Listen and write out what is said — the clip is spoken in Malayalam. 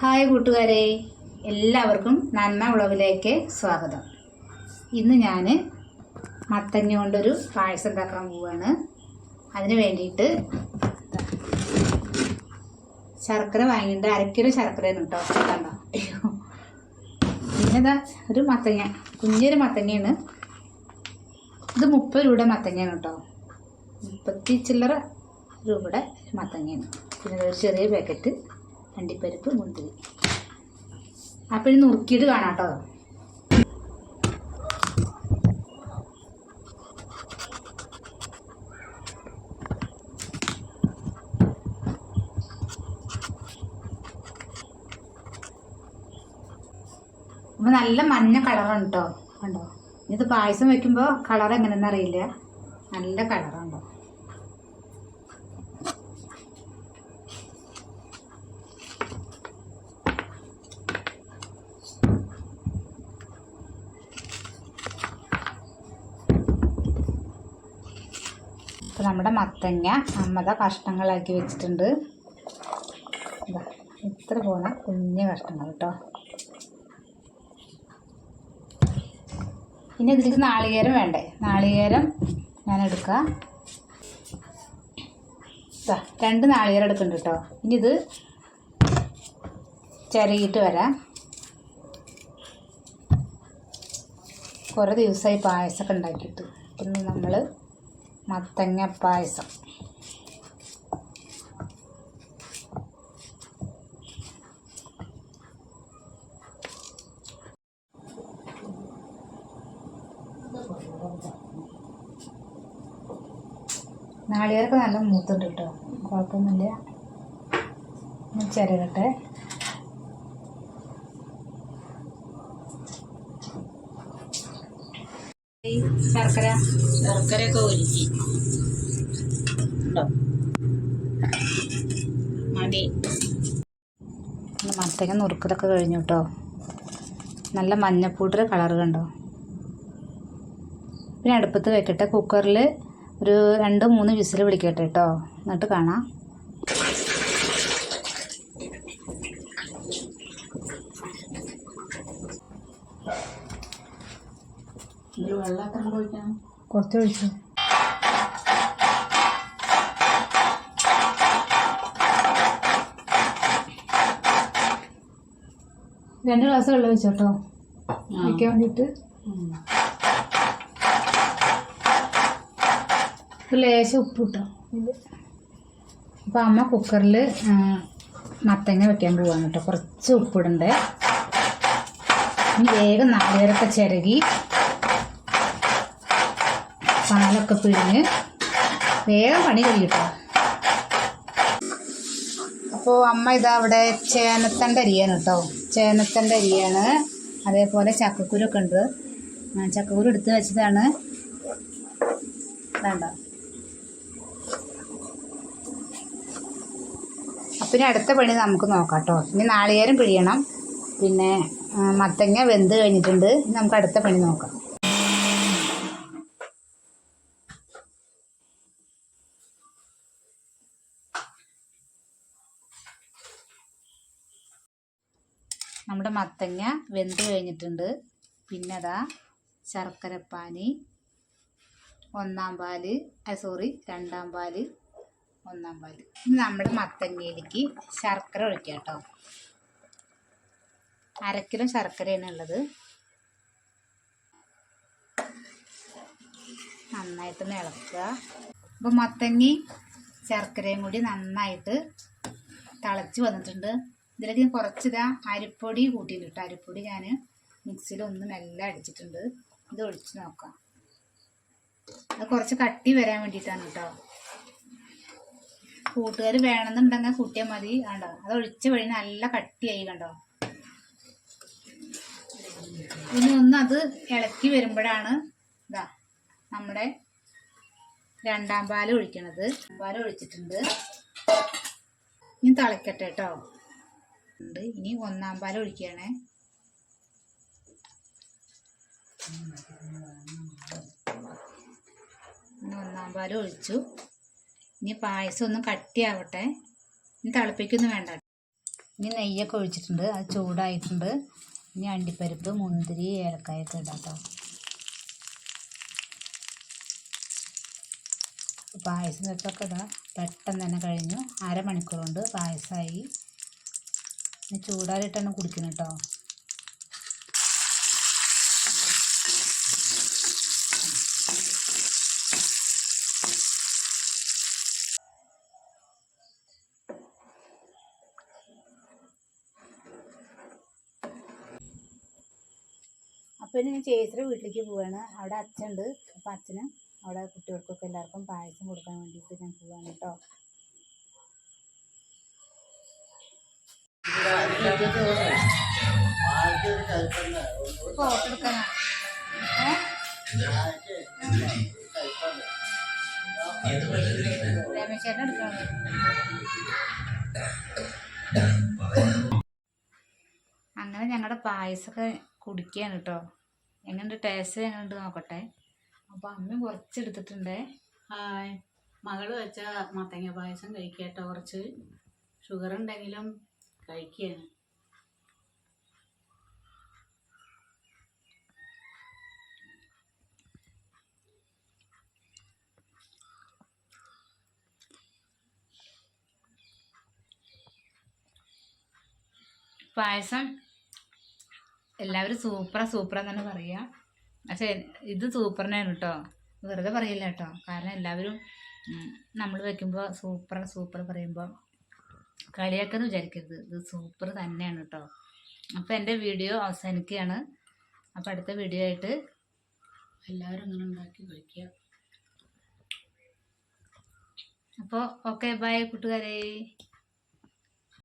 ഹായ് കൂട്ടുകാരെ എല്ലാവർക്കും നന്മ ഉളവിലേക്ക് സ്വാഗതം. ഇന്ന് ഞാൻ മത്തങ്ങ കൊണ്ടൊരു പായസം ഉണ്ടാക്കാൻ പോവുകയാണ് അതിന് വേണ്ടിയിട്ട് ശർക്കര വാങ്ങിയിട്ട് അരക്കിലോ ശർക്കരയാണ് കേട്ടോ കണ്ടോ? അയ്യോ. പിന്നെ ഇതാ ഒരു മത്തങ്ങ കുഞ്ഞൊരു മത്തങ്ങയാണ്. ഇത് മുപ്പത് രൂപയുടെ മത്തങ്ങയാണ് കേട്ടോ മുപ്പത്തി ചില്ലറ രൂപയുടെ മത്തങ്ങയാണ്. പിന്നെ ഒരു ചെറിയ പാക്കറ്റ് അണ്ടിപ്പരിപ്പ് മുന്തിരി. അപ്പം ഇത് നുറുക്കിയിട്ട് കാണാം കേട്ടോ. അപ്പം നല്ല മഞ്ഞ കളറാണ് കേട്ടോ. കണ്ടോ? ഇത് പായസം വെക്കുമ്പോൾ കളർ എങ്ങനെയെന്ന് അറിയില്ല. നല്ല കളറുണ്ടോ അപ്പോൾ നമ്മുടെ മത്തങ്ങ അമ്മത കഷ്ണങ്ങളാക്കി വെച്ചിട്ടുണ്ട്. ഇതാ ഇത്ര പോണ കുഞ്ഞു കഷ്ണങ്ങൾ കേട്ടോ ഇനി ഇതിലേക്ക് നാളികേരം വേണ്ടേ? നാളികേരം ഞാൻ എടുക്കുക രണ്ട് നാളികേരം എടുക്കുന്നുണ്ട് കേട്ടോ ഇനി ഇത് ചിരകിയിട്ട് വരാം. കുറേ ദിവസമായി പായസമൊക്കെ ഉണ്ടാക്കിയിട്ട്. ഇന്ന് നമ്മൾ മത്തങ്ങ പായസം. നാളികേരൊക്കെ നല്ല മൂത്തുണ്ട് കേട്ടോ കുഴപ്പമൊന്നുമില്ല. ചിരകട്ടെ. ശർക്കര. ശർക്കരയൊക്കെ ഒരുക്കി. ഉണ്ടോ? മതി. മത്തങ്ങ നുറുക്കലൊക്കെ കഴിഞ്ഞു കേട്ടോ നല്ല മഞ്ഞപ്പൂട്ടർ കളർ കണ്ടോ? പിന്നെ അടുപ്പത്ത് വെക്കട്ടെ കുക്കറിൽ ഒരു രണ്ട് മൂന്ന് വിസിൽ വിളിക്കട്ടെ കേട്ടോ എന്നിട്ട് കാണാം. ഒരു വെള്ളം എത്ര ഒഴിക്കണം കുറച്ച് ഒഴിച്ചു രണ്ട് ഗ്ലാസ് വെള്ളം വെച്ചോട്ടോ വയ്ക്കാൻ വേണ്ടിയിട്ട് ലേശം ഉപ്പ് കിട്ടോ അപ്പോൾ അമ്മ കുക്കറിൽ മത്തങ്ങ വെക്കാൻ പോവാണ് കേട്ടോ കുറച്ച് ഉപ്പിടണ്ടേ വേഗം നാളികേരൊക്കെ ചിരകി പാലൊക്കെ പിഴിഞ്ഞ് വേഗം പണി കഴിയട്ടോ. അപ്പോൾ അമ്മ ഇതാ അവിടെ ചേനത്തന്റെ അരിയാണ് കേട്ടോ. ചേനത്തന്റെ അരിയാണ്. അതേപോലെ ചക്കക്കുരൊക്കെ ഉണ്ട്. ചക്കക്കുരു എടുത്ത് വെച്ചതാണ്. വേണ്ട. പിന്നെ അടുത്ത പണി നമുക്ക് നോക്കാം കേട്ടോ. ഇനി നാളികേരം പിഴിയണം. പിന്നെ മത്തങ്ങ വെന്ത് കഴിഞ്ഞിട്ടുണ്ട്. നമുക്ക് അടുത്ത പണി നോക്കാം. നമ്മുടെ മത്തങ്ങ വെന്ത് കഴിഞ്ഞിട്ടുണ്ട്. പിന്നെ അതാ ശർക്കരപ്പാനി ഒന്നാം പാൽ സോറി രണ്ടാം പാൽ ഒന്നാം പാൽ. നമ്മുടെ മത്തങ്ങയിലേക്ക് ശർക്കര ഒഴിക്കുക കേട്ടോ. അരക്കിലോ ശർക്കരയാണ് ഉള്ളത്. നന്നായിട്ട് ഇളക്കുക അപ്പോൾ മത്തങ്ങി ശർക്കരയും കൂടി നന്നായിട്ട് തിളച്ച് വന്നിട്ടുണ്ട്. ഇതിലേക്ക് ഞാൻ കുറച്ചിതാ അരിപ്പൊടി കൂട്ടിയിട്ടുണ്ട് അരിപ്പൊടി ഞാൻ മിക്സിയിൽ ഒന്ന് മെല്ലെ അടിച്ചിട്ടുണ്ട്. ഇത് ഒഴിച്ച് നോക്കാം. അത് കുറച്ച് കട്ടി വരാൻ വേണ്ടിയിട്ടാണ് കേട്ടോ കൂട്ടുകാർ വേണമെന്നുണ്ടെങ്കിൽ കൂട്ടിയാൽ മതി. കണ്ടോ? അത് ഒഴിച്ച് വഴി നല്ല കട്ടിയായി കണ്ടോ? ഇനി ഒന്ന് അത് ഇളക്കി വരുമ്പോഴാണ് ഇതാ നമ്മുടെ രണ്ടാം പാൽ ഒഴിക്കണത്. പാൽ ഒഴിച്ചിട്ടുണ്ട്. ഇനി തിളക്കട്ടെ കേട്ടോ ഉണ്ട്. ഇനി ഒന്നാം പാൽ ഒഴിക്കുകയാണേ. ഒന്നാം പാൽ ഒഴിച്ചു. ഇനി പായസം ഒന്ന് കട്ടിയാവട്ടെ. ഇനി തിളപ്പിക്കൊന്നും വേണ്ട. ഇനി നെയ്യൊക്കെ ഒഴിച്ചിട്ടുണ്ട്. അത് ചൂടായിട്ടുണ്ട്. ഇനി അണ്ടിപ്പരിപ്പ് മുന്തിരി ഏലക്കായൊക്കെ ഇടാം കേട്ടോ പായസം വെപ്പൊക്കെ ഇതാ പെട്ടെന്ന് തന്നെ കഴിഞ്ഞു. അരമണിക്കൂർ കൊണ്ട് പായസമായി. ചൂടാറിയിട്ടാണ് കുടിക്കുന്നത് കേട്ടോ അപ്പോൾ ഞാൻ ചേച്ചിയുടെ വീട്ടിലേക്ക് പോവാണ്. അവിടെ അച്ഛനുണ്ട് അപ്പോൾ അച്ഛന് അവിടെ കുട്ടികൾക്കൊക്കെ എല്ലാവർക്കും പായസം കൊടുക്കാൻ വേണ്ടിയിട്ട് ഞാൻ പോവാണ് കേട്ടോ അങ്ങനെ ഞങ്ങളുടെ പായസമൊക്കെ കുടിക്കുകയാണ് കേട്ടോ എങ്ങനെയുണ്ട് ടേസ്റ്റ് എങ്ങനെയുണ്ട് നോക്കട്ടെ. അപ്പോൾ അമ്മ കുറച്ചെടുത്തിട്ടുണ്ട്. മകൾ വെച്ച മത്തങ്ങ പായസം കഴിക്കട്ടോ കുറച്ച്. ഷുഗർ ഉണ്ടെങ്കിലും കഴിക്കുകയാണ് പായസം എല്ലാവരും സൂപ്പറാ സൂപ്പറാ തന്നെ പറയുക പക്ഷേ ഇത് സൂപ്പറിനാണ് കേട്ടോ വെറുതെ പറയില്ല കേട്ടോ കാരണം എല്ലാവരും നമ്മൾ വെക്കുമ്പോൾ സൂപ്പർ സൂപ്പർ പറയുമ്പോൾ കളിയാക്കെന്ന് വിചാരിക്കരുത്. ഇത് സൂപ്പർ തന്നെയാണ് കേട്ടോ അപ്പോൾ എന്റെ വീഡിയോ അവസാനിക്കുകയാണ്. അപ്പോൾ അടുത്ത വീഡിയോ ആയിട്ട് എല്ലാവരും ഇങ്ങനെ ഉണ്ടാക്കി കഴിക്കുക അപ്പോൾ ഓക്കെ ബൈ കൂട്ടുകാരെ.